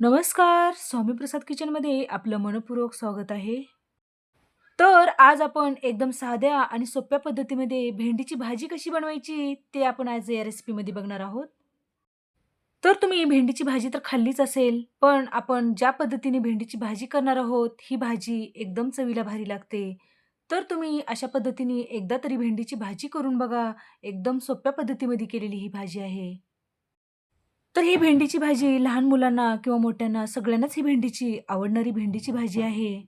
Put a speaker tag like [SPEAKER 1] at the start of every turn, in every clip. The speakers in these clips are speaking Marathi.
[SPEAKER 1] नमस्कार स्वामी प्रसाद किचनमध्ये आपलं मनपूर्वक स्वागत आहे. तर आज आपण एकदम साध्या आणि सोप्या पद्धतीमध्ये भेंडीची भाजी कशी बनवायची ते आपण आज या रेसिपीमध्ये बघणार आहोत. तर तुम्ही भेंडीची भाजी तर खाल्लीच असेल पण आपण ज्या पद्धतीने भेंडीची भाजी करणार आहोत ही भाजी एकदम चवीला भारी लागते. तर तुम्ही अशा पद्धतीने एकदा तरी भेंडीची भाजी करून बघा एकदम सोप्या पद्धतीमध्ये केलेली ही भाजी आहे. तर ही भेंडीची भाजी लहान मुलांना किंवा मोठ्यांना सगळ्यांनाच ही भेंडीची आवडणारी भेंडीची भाजी आहे.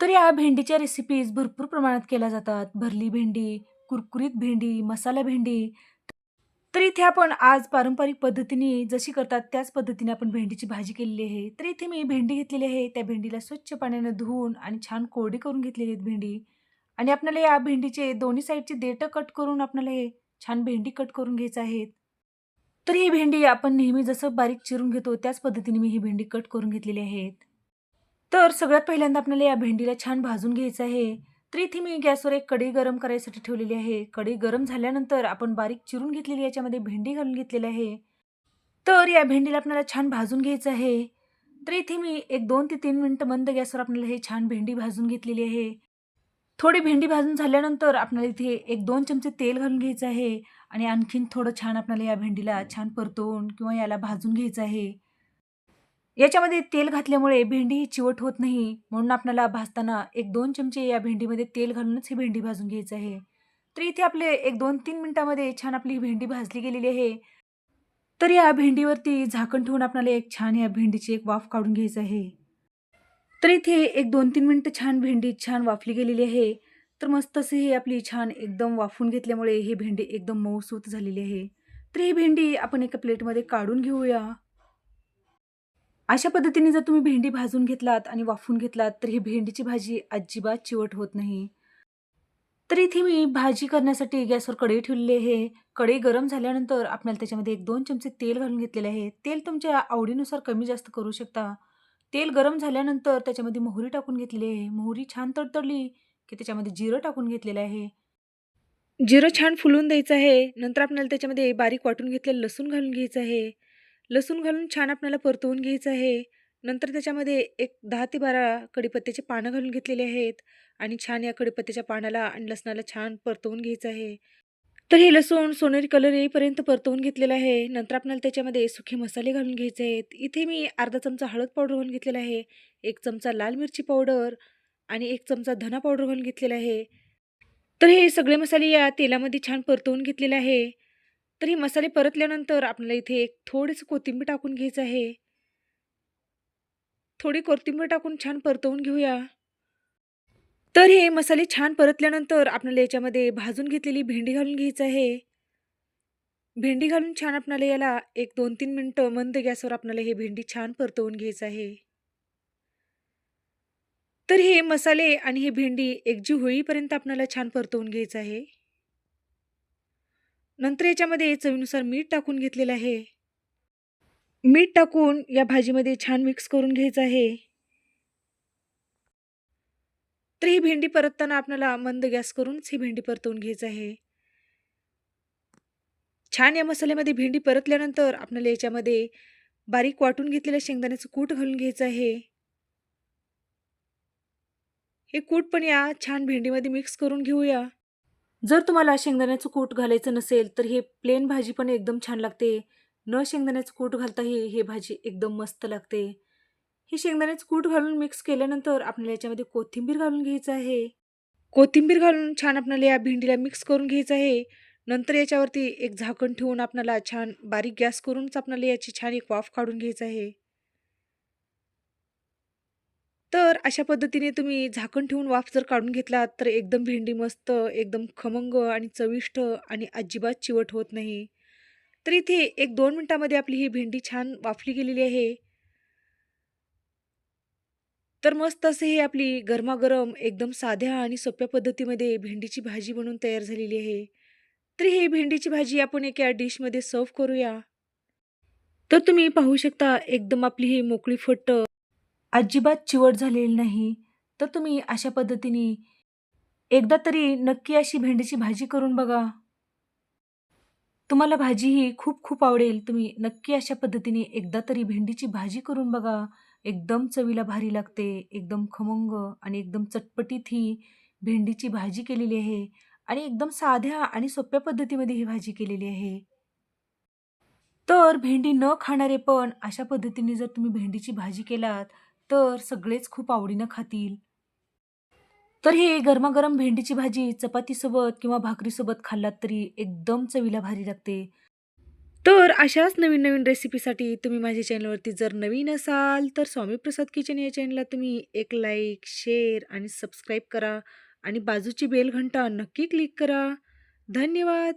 [SPEAKER 1] तर या भेंडीच्या रेसिपीज भरपूर प्रमाणात केल्या जातात. भरली भेंडी कुरकुरीत भेंडी मसाला भेंडी. तर इथे आपण आज पारंपरिक पद्धतीने जशी करतात त्याच पद्धतीने आपण भेंडीची भाजी केलेली आहे. तर इथे मी भेंडी घेतलेली आहे. त्या भेंडीला स्वच्छ पाण्यानं धुवून आणि छान कोरडी करून घेतलेली आहेत भेंडी. आणि आपल्याला या भेंडीचे दोन्ही साईडचे देठं कट करून आपल्याला हे छान भेंडी कट करून घ्यायचं आहेत तर ही भेंडी आपण नेहमी जसं बारीक चिरून घेतो त्याच पद्धतीने मी ही भेंडी कट करून घेतलेली आहेत. तर सगळ्यात पहिल्यांदा आपल्याला या भेंडीला छान भाजून घ्यायचं आहे. तर इथे मी गॅसवर एक कढई गरम करायसाठी ठेवलेली आहे. कढई गरम झाल्यानंतर आपण बारीक चिरून घेतलेली याच्यामध्ये भेंडी घालून घेतलेली आहे. तर या भेंडीला आपल्याला छान भाजून घ्यायचं आहे. तर इथे मी एक दोन ते तीन मिनटं मंद गॅसवर आपल्याला हे छान भेंडी भाजून घेतलेली आहे. थोडी भेंडी भाजून झाल्यानंतर आपल्याला इथे एक दोन चमचे तेल घालून घ्यायचं आहे. आणि आणखीन थोडं छान आपल्याला या भेंडीला छान परतवून किंवा याला भाजून घ्यायचं आहे. याच्यामध्ये तेल घातल्यामुळे भेंडी ही चिवट होत नाही. म्हणून आपल्याला भाजताना एक दोन चमचे या भेंडीमध्ये तेल घालूनच ही भेंडी भाजून घ्यायचं आहे. तर इथे आपले एक दोन तीन मिनटामध्ये छान आपली ही भेंडी भाजली गेलेली आहे. तर या भेंडीवरती झाकण ठेवून आपल्याला एक छान या भेंडीची एक वाफ काढून घ्यायचं आहे. तर इथे एक दोन तीन मिनटं छान भेंडी छान वाफली गेलेली आहे. तर मस्त असे ही आपली छान एकदम वाफून घेतल्यामुळे ही भेंडी एकदम मऊसूत झालेली आहे. तर ही भेंडी आपण एका प्लेटमध्ये काढून घेऊया. अशा पद्धतीने जर तुम्ही भेंडी भाजून घेतलात आणि वाफून घेतलात तर ही भेंडीची भाजी अजिबात चिवट होत नाही. तर इथे मी भाजी करण्यासाठी गॅसवर कढई ठेवलेली आहे. कढई गरम झाल्यानंतर आपल्याला त्याच्यामध्ये एक दोन चमचे तेल घालून घेतलेले आहे. तेल तुमच्या आवडीनुसार कमी जास्त करू शकता. तेल गरम झाल्यानंतर त्याच्यामध्ये मोहरी टाकून घेतलेली आहे. मोहरी छान तडतडली. की त्याच्यामध्ये जिरं टाकून घेतलेलं आहे? जिरं छान फुलून द्यायचं आहे. नंतर आपल्याला त्याच्यामध्ये बारीक वाटून घेतलेलं लसूण घालून घ्यायचं आहे. लसूण घालून छान आपल्याला परतवून घ्यायचं आहे. नंतर त्याच्यामध्ये एक दहा ते बारा कडीपत्त्याचे पानं घालून घेतलेले आहेत. आणि छान या कडीपत्त्याच्या पानाला आणि लसणाला छान परतवून घ्यायचं आहे. तर हे लसूण सोनेरी कलर येईपर्यंत परतवून घेतलेलं आहे. नंतर आपल्याला त्याच्यामध्ये सुखे मसाले घालून घ्यायचे आहेत. इथे मी अर्धा चमचा हळद पावडर घालून घेतलेला आहे. एक चमचा लाल मिरची पावडर. आणि एक चमचा धना पावडर घालून घेतलेला आहे. तर हे सगळे मसाले या तेलामध्ये छान परतवून घेतलेले आहे. तर हे मसाले परतल्यानंतर आपल्याला इथे एक थोडंसं कोथिंबीर टाकून घ्यायचं आहे. थोडी कोथिंबीर टाकून छान परतवून घेऊया. तर हे मसाले छान परतल्यानंतर आपल्याला याच्यामध्ये भाजून घेतलेली भेंडी घालून घ्यायचं आहे. भेंडी घालून छान आपल्याला याला एक दोन तीन मिनटं मंद गॅसवर आपल्याला हे भेंडी छान परतवून घ्यायचं आहे. तर हे मसाले आणि हे भेंडी एकजीव होईपर्यंत आपल्याला छान परतवून घ्यायचं आहे. नंतर याच्यामध्ये चवीनुसार मीठ टाकून घेतलेलं आहे. मीठ टाकून या भाजीमध्ये छान मिक्स करून घ्यायचं आहे. तर ही भेंडी परतताना आपल्याला मंद गॅस करूनच ही भेंडी परतवून घ्यायचं आहे. छान या मसाल्यामध्ये भेंडी परतल्यानंतर आपल्याला याच्यामध्ये बारीक वाटून घेतलेलं शेंगदाण्याचं कूट घालून घ्यायचं आहे. हे कूट पण या छान भेंडीमध्ये मिक्स करून घेऊया. जर तुम्हाला शेंगदाण्याचं कूट घालायचं नसेल तर हे प्लेन भाजी पण एकदम छान लागते. न शेंगदाण्याचं कूट घालताही हे भाजी एकदम मस्त लागते. हे शेंगदाण्याचं कूट घालून मिक्स केल्यानंतर आपल्याला याच्यामध्ये कोथिंबीर घालून घ्यायचं आहे. कोथिंबीर घालून छान आपल्याला या भेंडीला मिक्स करून घ्यायचं आहे. नंतर याच्यावरती एक झाकण ठेवून आपल्याला छान बारीक गॅस करूनच आपल्याला याची छान एक वाफ काढून घ्यायचं आहे. तर अशा पद्धतीने तुम्ही झाकण ठेवून वाफ जर काढून घेतलात तर एकदम भेंडी मस्त एकदम खमंग आणि चविष्ट आणि अजिबात चिवट होत नाही. तर इथे एक दोन मिनटामध्ये आपली ही भेंडी छान वाफली गेलेली आहे. तर मस्त असे हे आपली गरमागरम एकदम साध्या आणि सोप्या पद्धतीमध्ये भेंडीची भाजी बनवून तयार झालेली आहे. तर ही भेंडीची भाजी आपण एका डिशमध्ये सर्व करूया. तर तुम्ही पाहू शकता एकदम आपली ही मोकळी फट अजिबात चिवट झालेली नाही तर तुम्ही अशा पद्धतीने एकदा तरी नक्की अशी भेंडीची भाजी करून बघा तुम्हाला भाजी ही खूप खूप आवडेल. तुम्ही नक्की अशा पद्धतीने एकदा तरी भेंडीची भाजी करून बघा. एकदम चवीला भारी लागते. एकदम खमंग आणि एकदम चटपटीत ही भेंडीची भाजी केलेली आहे आणि एकदम साध्या आणि सोप्या पद्धतीमध्ये ही भाजी केलेली आहे. तर भेंडी न खाणारे पण अशा पद्धतीने जर तुम्ही भेंडीची भाजी केलात, तर सगळेच खूप आवडीनं खातील. तर हे गरमागरम भेंडीची भाजी चपातीसोबत किंवा भाकरीसोबत खाल्लात तरी एकदम चवीला भारी लागते. तर अशाच नवीन-नवीन रेसिपीसाठी तुम्ही माझ्या चॅनलवरती जर नवीन असाल, तर स्वामी प्रसाद किचन या चॅनलला तुम्ही एक लाईक, शेअर आणि सबस्क्राईब करा आणि बाजूची बेल घंटा नक्की क्लिक करा. धन्यवाद.